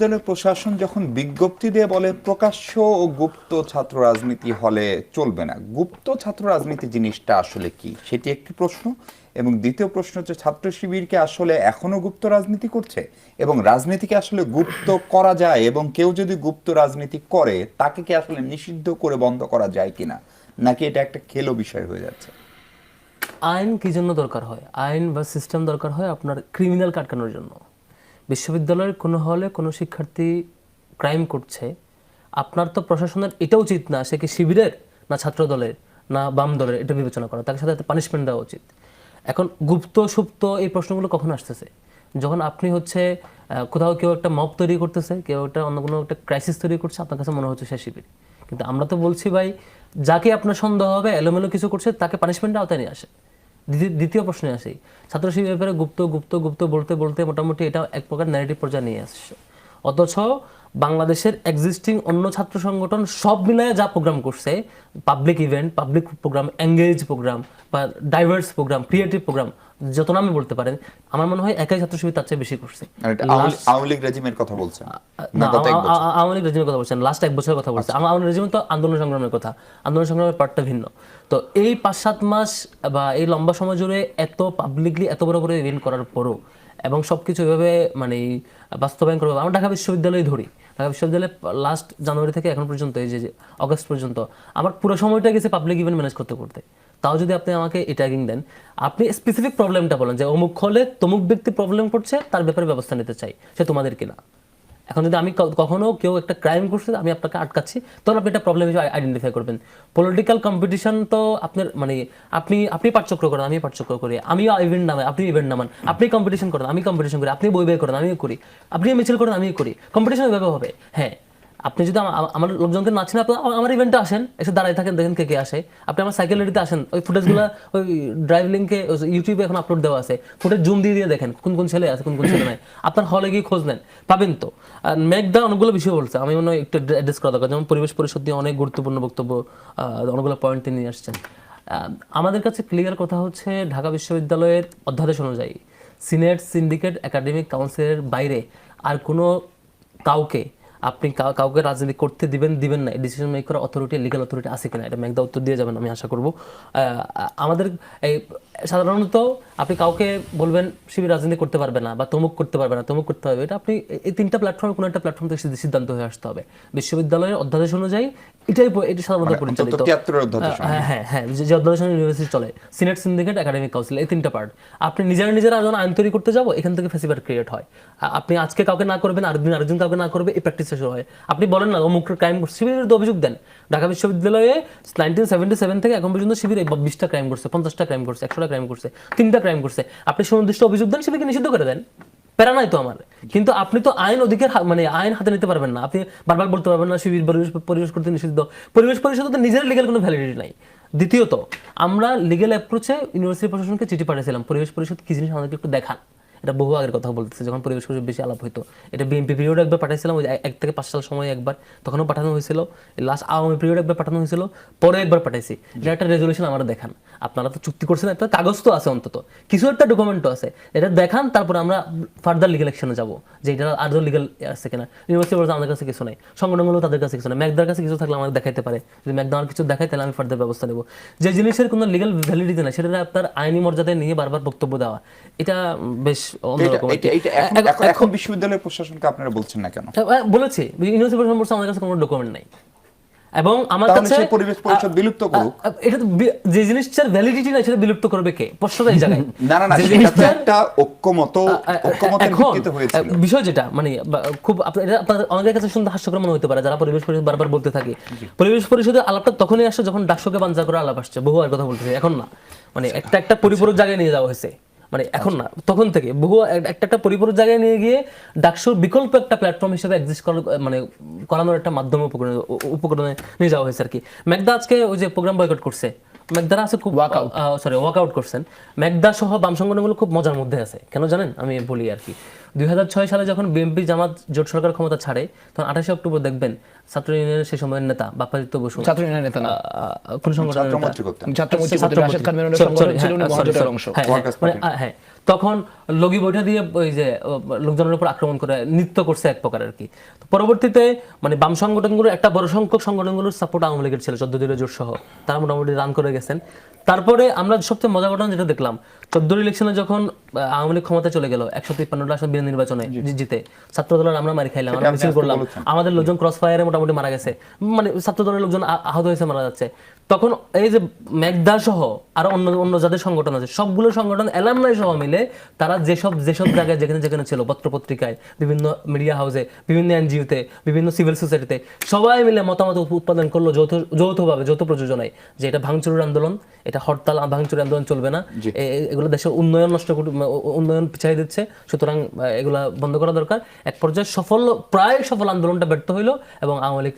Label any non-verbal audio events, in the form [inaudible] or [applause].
বিশ্ববিদ্যালয় প্রশাসন যখন বিজ্ঞপ্তি দিয়ে বলে, প্রকাশ্য ও গুপ্ত ছাত্র রাজনীতি হলে চলবে না। গুপ্ত ছাত্র রাজনীতি জিনিসটা আসলে কি? সেটি একটি প্রশ্ন। এবং দ্বিতীয় প্রশ্ন হচ্ছে, ছাত্র শিবিরকে আসলে এখনও গুপ্ত রাজনীতি করছে? এবং রাজনীতিকে আসলে গুপ্ত করা যায় এবং কেউ যদি গুপ্ত রাজনীতি করে, তাকে কি আসলে নিষিদ্ধ করে বন্ধ করা যায় কিনা? নাকি এটা একটা খেলো বিষয় হয়ে যাচ্ছে? আইন কি জন্য দরকার হয়? আইন বা সিস্টেম দরকার হয় আপনার ক্রিমিনাল কাটকানোর জন্য। বিশ্ববিদ্যালয়ের কোনো হলে কোনো শিক্ষার্থী ক্রাইম করছে, আপনার তো প্রশাসনের এটা উচিত না সে কি শিবিরের না ছাত্র দলের না বাম দলের, এটা বিবেচনা করা, তাকে সাথে পানিশমেন্ট দেওয়া উচিত। এখন গুপ্ত, সুপ্ত এই প্রশ্নগুলো কখন আসতেছে? যখন আপনি হচ্ছে কোথাও কেউ একটা মব তৈরি করতেছে, কেউ একটা অন্য কোনো একটা ক্রাইসিস তৈরি করছে, আপনার কাছে মনে হচ্ছে সে শিবির। কিন্তু আমরা তো বলছি ভাই, যাকে আপনার সন্দেহ হবে, এলোমেলো কিছু করছে, তাকে পানিশমেন্টের আওতায় নিয়ে আসে। দ্বিতীয়- প্রশ্নে আসি। ছাত্র ব্যাপারে গুপ্ত গুপ্ত গুপ্ত বলতে বলতে মোটামুটি এটা এক প্রকার ন্যারেটিভ পর্যায়ে নিয়ে আসছে। অথচ বাংলাদেশের এক্সিস্টিং অন্য ছাত্র সংগঠন সব মিলায় যা প্রোগ্রাম করছে public event public program engage program বা ডাইভার্স প্রোগ্রাম ক্রিয়েটিভ প্রোগ্রাম যত নামে বলতে পারেন আমার মনে হয় একাই ছাত্র শিবির তার চেয়ে বেশি করছে। আওয়ামী- লীগ রেজিমের কথা বলছেন? আওয়ামী লীগ রেজিমের কথা লাস্ট এক বছরের কথা বলছে আওয়ামী রেজিম তো আন্দোলন সংগ্রামের কথা। আন্দোলন সংগ্রামের পার্টটা ভিন্ন। তো এই পাঁচ সাত মাস বা এই লম্বা সময় জুড়ে এত পাবলিকলি এত বড় বড় ইভেন্ট করার পরও এবং সবকিছু এভাবে মানে বাস্তবায়ন করব আমরা ঢাকা বিশ্ববিদ্যালয় ধরি। ঢাকা বিশ্ববিদ্যালয়ে লাস্ট জানুয়ারি থেকে এখন পর্যন্ত এই যে যে অগস্ট পর্যন্ত আমার পুরো সময়টা গেছে পাবলিক ইভেন্ট ম্যানেজ করতে করতে। তাও যদি আপনি আমাকে এই ট্যাগিং দেন, আপনি স্পেসিফিক প্রবলেমটা বলেন, যে অমুক হলে তমুক ব্যক্তি প্রবলেম করছে, তার ব্যাপারে ব্যবস্থা নিতে চাই, সে তোমাদের কিনা? এখন যদি আমি কখনো কেউ একটা ক্রাইম করছে, আমি আপনাকে আটকাচ্ছি তখন আপনি একটা প্রবলেম হিসেবে আইডেন্টিফাই করবেন। পলিটিক্যাল কম্পিটিশন তো আপনার মানে আপনি আপনি পাঠচক্র করেন আমি পাঠচক্র করি। আমিও ইভেন্ট নামাই, আপনি ইভেন্ট নামান। আপনি কম্পিটিশন করেন, আমি কম্পিটিশন করি। আপনি বই বই করেন, আমিও করি। আপনি মিছিল করেন, আমিও করি। কম্পিটিশন এভাবে হবে। হ্যাঁ আপনি যদি আমা- আমা- আমার লোকজনকে নাচেন আপনি আমা- আমার ইভেন্টে আসেন, এসে দাঁড়ায় থাকেন, দেখেন কে কে আসে। আপনি আমার সাইকেল রেডিতে আসেন, ওই ফুটেজগুলো ওই ড্রাইভ লিঙ্কে ইউটিউবে এখন আপলোড দেওয়া আছে। ফুটেজ জুম দিয়ে দিয়ে দেখেন, কোন কোন ছেলে আছে, কোন কোন ছেলে নাই। আপনার হলে গিয়ে খোঁজ নেন। পাবেন তো। মেঘদা অনেকগুলো বিষয় বলছে। আমি মনে হয় একটু অ্যাড্রেস করা দরকার। যেমন পরিবেশ পরিষদ দিয়ে অনেক গুরুত্বপূর্ণ বক্তব্য অনেকগুলো পয়েন্ট তিনি আসছেন। আমাদের কাছে ক্লিয়ার কথা হচ্ছে, ঢাকা বিশ্ববিদ্যালয়ের অধ্যাদেশ অনুযায়ী সিনেট সিন্ডিকেট একাডেমিক কাউন্সিলের বাইরে আর কোনো কাউকে আপনি কাউ- কাউকে রাজনীতি করতে দিবেন দিবেন না। ডিসিশন মেক করার অথরিটি লিগাল অথরিটি আছে কিনা? এটা মেঘদা উত্তর দিয়ে যাবেন, আমি আশা করব। আমাদের এই সাধারণত আপনি কাউকে বলবেন শিবির রাজনীতি করতে পারবে না বা তমুক করতে পারবে না তমুক করতে হবে এটা আপনি এই- তিনটা প্ল্যাটফর্মে কোনো একটা প্ল্যাটফর্ম থেকে সিদ্ধান্ত হয়ে আসতে হবে। বিশ্ববিদ্যালয়ের অধ্যাদেশ অনুযায়ী এটাই এটি সাধারণত পরিচালিত। অন্তত 73 এর অধ্যাদেশ হ্যাঁ হ্যাঁ হ্যাঁ যে- অধ্যাদেশ ইউনিভার্সিটি চলে। সিনেট সিন্ডিকেট একাডেমিক কাউন্সিল এই তিনটা পার্ট আপনি নিজেরা নিজেরা যখন আইন তৈরি করতে যাব এখান থেকে ফেসিভার ক্রিয়েট হয়। আপনি আজকে কাউকে না করবেন আরেকদিন আরেকজন কাউকে না করবে এই প্র্যাকটিস শুরু হয়। আপনি বলেন না অমুক ক্রাইম শিবিরের অভিযোগ দেন। ঢাকা বিশ্ববিদ্যালয়ে নাইনটিন সেভেন্টি সেভেন থেকে এখন পর্যন্ত শিবির বিশটা ক্রাইম করছে, পঞ্চাশটা ক্রাইম করছে, একশোটা ক্রাইম করছে, তিনটা ক্রাইম করছে। আপনি সুনির্দিষ্ট অভিযোগ দেন, শিবিরকে নিষিদ্ধ করে দেন। প্যারা নাই তো আমার। কিন্তু আপনি তো আইন অধিকার মানে আইন হাতে নিতে পারবেন না। আপনি বারবার বলতে পারবেন না, শিবির পরিবেশ পরিবেশ করতে নিষিদ্ধ। পরিবেশ পরিষদ তো নিজের লিগেল কোনো ভ্যালিডিটি নাই। দ্বিতীয়ত, আমরা লিগেল অ্যাপ্রোচে ইউনিভার্সিটি প্রশাসনকে চিঠি পাঠিয়েছিলাম। পরিবেশ পরিষদ কি জিনিস আমাদেরকে একটু দেখান। এটা বহু আগের কথা বলতেছে যখন পরিবেশ পরিষদ বেশি আলাপ হইতো। এটা বিএনপি পিরিয়ড একবার পাঠাইছিলাম ওই এক থেকে পাঁচ সাল সময় একবার তখনও পাঠানো হয়েছিল। লাস্ট আওয়ামী পিরিয়ড একবার পাঠানো হয়েছিল পরে একবার পাঠাইছি। এটা একটা রেজলিউশন আমরা দেখান। আপনারা তো চুক্তি করছেন একটা কাগজ তো আছে অন্তত। কিছু একটা ডকুমেন্ট আছে। এটা দেখান তারপর আমরা ফার্দার লিগেল অ্যাকশনে যাব। যে এটা আরও লিগেল আছে কিনা। ইউনিভার্সিটি বলতে আমাদের কাছে কিছু নাই। সংগঠনগুলো তাদের কাছে কিছু নাই। ম্যাকদার কাছে কিছু থাকলে আমাদের দেখাইতে পারে। যদি ম্যাকদা আমার কিছু দেখায় তাহলে আমি ফার্দার ব্যবস্থা নেব। যে জিনিসের কোনো লিগেল ভ্যালিডিটি নাই সেটা আপনার আইনি মর্যাদায় নিয়ে বারবার বক্তব্য দেওয়া। এটা বেশ অন্যরকম এখন- বিশ্ববিদ্যালয়ের প্রশাসনকে আপনারা বলছেন না কেন? বলেছি। ইউনিভার্সিটি প্রশাসন বলছে আমাদের কাছে কোনো ডকুমেন্ট নাই। এবং আমার কাছে পরিবেশ পরিষদ বিলুপ্ত করুক। এটা তো যে জিনিসটার ভ্যালিডিটি নাই সেটা বিলুপ্ত করবে কে? প্রশ্নটা এই জায়গায়। [laughs] না না না সেটা একটা ঐক্যমত ঐক্যমতের এখন ভিত্তিতে হয়েছিল। বিষয় যেটা মানে খুব এটা আপনার অনেকের কাছে শুনতে হাস্যকর মনে হতে পারে যারা পরিবেশ পরিষদ বারবার বলতে থাকে। পরিবেশ পরিষদের আলাপটা তখনই আসছে যখন ডাকশোকে বাঞ্চা করে আলাপ আসছে। বহু আর কথা বলতেছে এখন না। মানে একটা একটা পরিপূরক জায়গায় নিয়ে যাওয়া হয়েছে। মানে এখন না, তখন থেকে। বহু, এক- একটা একটা পরিপূরক জায়গায় নিয়ে গিয়ে ডাকসুর বিকল্প একটা প্ল্যাটফর্ম হিসেবে এক্সিস্ট করার মানে করানোর একটা মাধ্যম উপকরণে উপকরণে নিয়ে যাওয়া হয়েছে আর কি। ম্যাকদা আজকে ওই যে প্রোগ্রাম বয়কট করছে। ম্যাকদারা আছে খুব সরি ওয়ার্কআউট করছেন। মেঘদা সহ বাম সংগঠনগুলো খুব মজার মধ্যে আছে। কেন জানেন? আমি বলি আর কি। দুই হাজার ছয় সালে যখন বিএনপি জামাত জোট সরকার ক্ষমতা ছাড়ে তখন আঠাশে অক্টোবর দেখবেন ছাত্র ইউনিয়নের সেই সময়ের নেতা বাপ্পাদিত্য বসু। ছাত্র ইউনিয়নের নেতা না। আহ, কোন করতেন ছাত্র মুক্তি ছাত্র রাশেদ খান মেননের সংগঠন sorry, ছিল উনি হ্যাঁ, মহাজোটের অংশ হ্যাঁ, তখন লগি বৈঠা দিয়ে ওই যে লোকজনের উপর আক্রমণ করে নৃত্য করছে এক প্রকার আর কি। তো পরবর্তীতে মানে বাম সংগঠনগুলো একটা বড় সংখ্যক সংগঠনগুলোর সাপোর্ট আওয়ামী লীগের ছিল চোদ্দ দিনের জোট সহ। তারা মোটামুটি রান করে গেছেন। তারপরে আমরা সবচেয়ে মজা ঘটনা যেটা দেখলাম চোদ্দোর ইলেকশনে যখন আওয়ামী লীগ ক্ষমতা চলে গেল একশো তিপ্পান্নটা আসন বিনা নির্বাচনে জিতে। ছাত্র দলের আমরা মারি খাইলাম আমরা মিছিল করলাম। আমাদের লোকজন ক্রস ফায়ারে মোটামুটি মারা গেছে। মানে ছাত্র দলের লোকজন আহত হয়েছে মারা যাচ্ছে। তখন এই যে মেঘদা সহ আর অন্য অন্য যাদের সংগঠন আছে সবগুলো সংগঠন এলামনাই সহ মিলে তারা যেসব যেসব জায়গায় যেখানে যেখানে ছিল পত্র পত্রিকায় বিভিন্ন মিডিয়া হাউসে বিভিন্ন এনজিওতে বিভিন্ন সিভিল সোসাইটিতে সবাই মিলে মতামত উৎপাদন করল যৌথ যৌথভাবে যৌথ প্রযোজনায় যে এটা ভাঙচুরের আন্দোলন এটা হরতাল ভাঙচুরের আন্দোলন চলবে না। এগুলো দেশের উন্নয়ন নষ্ট উন্নয়ন পিছাই দিচ্ছে সুতরাং এগুলা বন্ধ করা দরকার। এক পর্যায়ে সফল প্রায় সফল আন্দোলনটা ব্যর্থ হইল এবং আওয়ামী লীগ